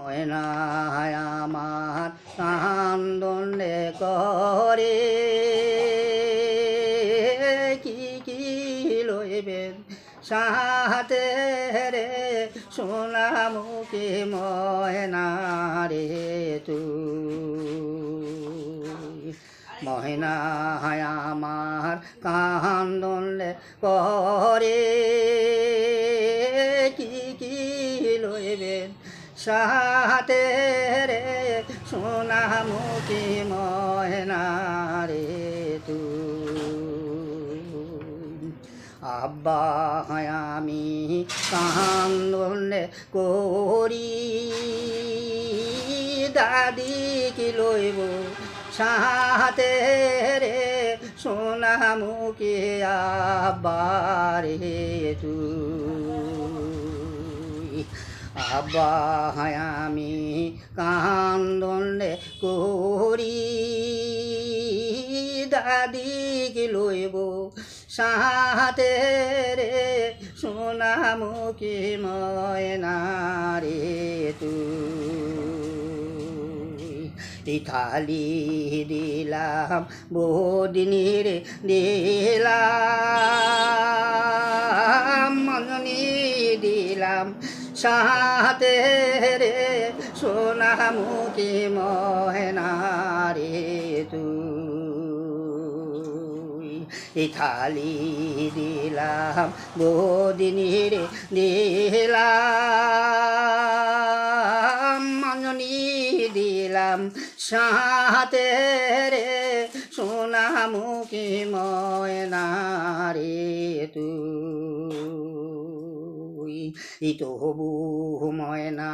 ময়নায় আমার কান্দনে করে। কি কি লইবেন সাথে রে? সোনামুখী ময়না রে তুই। ময়নায় আমার কান্দনে করে। সাথে রে সোনামুখী ময়না রে তুই। আব্বা আমি কান্দনে করি, দাদি কি লইব সাথে রে সোনামুখী আব্বা রে তুই। আব্বা আমি কান্দনে করি। দাদি কি লইব সাথে রে, সোনামুখী ময়না রে তুই। ইথালি দিলাম রে দিলাম, মননি দিলাম সাথে রে সোনামুখী ময়না রে তুই। এই থালি দিলাম বদিনী রে দিলাম মঞ্জনি দিলাম সাথে রে সোনামুখী ময়না তুই ই তো হবু ময়না